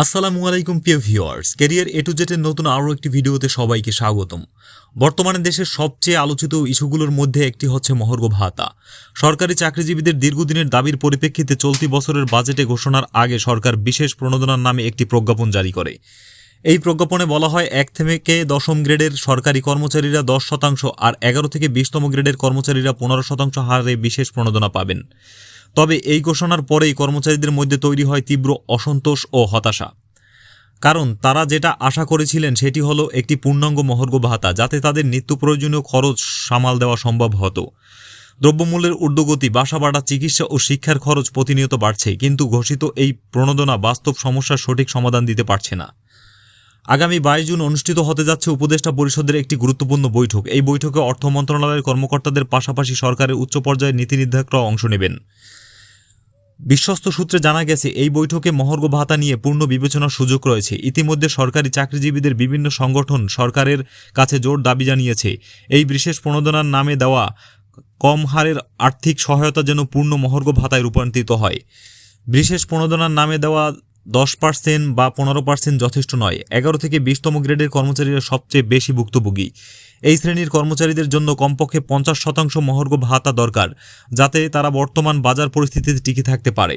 আসসালামু আলাইকুম, প্রিয় ভিউয়ার্স। ক্যারিয়ার এ টু জেটের নতুন আরও একটি ভিডিওতে সবাইকে স্বাগতম। বর্তমানে দেশের সবচেয়ে আলোচিত ইস্যুগুলোর মধ্যে একটি হচ্ছে মহর্ঘ ভাতা। সরকারি চাকরিজীবীদের দীর্ঘদিনের দাবির পরিপ্রেক্ষিতে চলতি বছরের বাজেটে ঘোষণার আগে সরকার বিশেষ প্রণোদনার নামে একটি প্রজ্ঞাপন জারি করে। এই প্রজ্ঞাপনে বলা হয়, এক থেকে দশম গ্রেডের সরকারি কর্মচারীরা দশ শতাংশ আর এগারো থেকে বিশতম গ্রেডের কর্মচারীরা পনেরো শতাংশ হারে বিশেষ প্রণোদনা পাবেন। তবে এই ঘোষণার পরেই কর্মচারীদের মধ্যে তৈরি হয় তীব্র অসন্তোষ ও হতাশা। কারণ তারা যেটা আশা করেছিলেন সেটি হলো একটি পূর্ণাঙ্গ মহর্ঘ ভাতা, যাতে তাদের নিত্য প্রয়োজনীয় খরচ সামাল দেওয়া সম্ভব হতো। দ্রব্যমূল্যের ঊর্ধ্বগতি, বাসা বাড়া চিকিৎসা ও শিক্ষার খরচ প্রতিনিয়ত বাড়ছে, কিন্তু ঘোষিত এই প্রণোদনা বাস্তব সমস্যার সঠিক সমাধান দিতে পারছে না। আগামী বাইশ জুন অনুষ্ঠিত হতে যাচ্ছে উপদেষ্টা পরিষদের একটি গুরুত্বপূর্ণ বৈঠক। এই বৈঠকে অর্থ মন্ত্রণালয়ের কর্মকর্তাদের পাশাপাশি সরকারের উচ্চ পর্যায়ের নীতি নির্ধারকরাও অংশ নেবেন। বিশ্বস্ত সূত্রে জানা গেছে, এই বৈঠকে মহর্ঘ ভাতা নিয়ে পূর্ণ বিবেচনার সুযোগ রয়েছে। ইতিমধ্যে সরকারি চাকরিজীবীদের বিভিন্ন সংগঠন সরকারের কাছে জোর দাবি জানিয়েছে। এই বিশেষ প্রণোদনার নামে দেওয়া কম হারের আর্থিক সহায়তা যেন পূর্ণ মহর্গ ভাতায় রূপান্তরিত হয়। বিশেষ প্রণোদনার নামে দেওয়া দশ পার্সেন্ট বা পনেরো পার্সেন্ট যথেষ্ট নয়। এগারো থেকে বিশতম গ্রেডের কর্মচারীরা সবচেয়ে বেশি ভুক্তভোগী। এই শ্রেণির কর্মচারীদের জন্য কমপক্ষে পঞ্চাশ শতাংশ মহর্ঘ ভাতা দরকার, যাতে তারা বর্তমান বাজার পরিস্থিতিতে টিকে থাকতে পারে।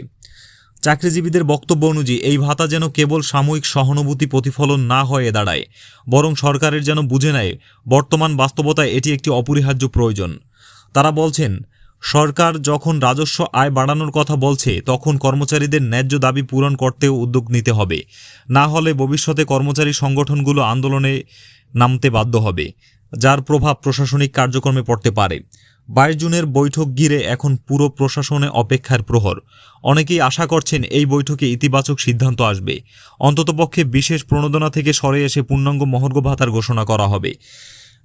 চাকরিজীবীদের বক্তব্য অনুযায়ী, এই ভাতা যেন কেবল সাময়িক সহানুভূতি প্রতিফলন না হয়ে দাঁড়ায়, বরং সরকারের যেন বুঝে নেয়, বর্তমান বাস্তবতায় এটি একটি অপরিহার্য প্রয়োজন। তারা বলছেন সরকার যখন রাজস্ব আয় বাড়ানোর কথা বলছে, তখন কর্মচারীদের ন্যায্য দাবি পূরণ করতেও উদ্যোগ নিতে হবে। না হলে ভবিষ্যতে কর্মচারী সংগঠনগুলো আন্দোলনে নামতে বাধ্য হবে, যার প্রভাব প্রশাসনিক কার্যক্রমে পড়তে পারে। বাইশ জুনের বৈঠক ঘিরে এখন পুরো প্রশাসনে অপেক্ষার প্রহর। অনেকেই আশা করছেন এই বৈঠকে ইতিবাচক সিদ্ধান্ত আসবে। অন্ততপক্ষে বিশেষ প্রণোদনা থেকে সরে এসে পূর্ণাঙ্গ মহর্ঘ ভাতার ঘোষণা করা হবে।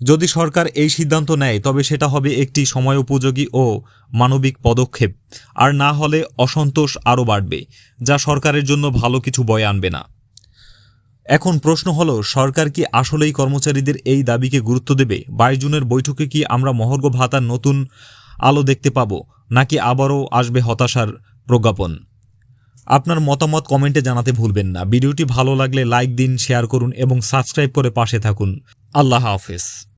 যদি সরকার এই সিদ্ধান্ত নেয়, তবে সেটা হবে একটি সময় উপযোগী ও মানবিক পদক্ষেপ, আর না হলে অসন্তোষ আরও বাড়বে, যা সরকারের জন্য ভালো কিছু বয়ে আনবে না। এখন প্রশ্ন হলো, সরকার কি আসলেই কর্মচারীদের এই দাবিকে গুরুত্ব দেবে? বাইশ জুনের বৈঠকে কি আমরা মহর্ঘ ভাতার নতুন আলো দেখতে পাবো, নাকি আবারও আসবে হতাশার প্রজ্ঞাপন? আপনার মতামত কমেন্টে জানাতে ভুলবেন না। ভিডিওটি ভালো লাগলে লাইক দিন, শেয়ার করুন এবং সাবস্ক্রাইব করে পাশে থাকুন। আল্লাহ হাফেজ।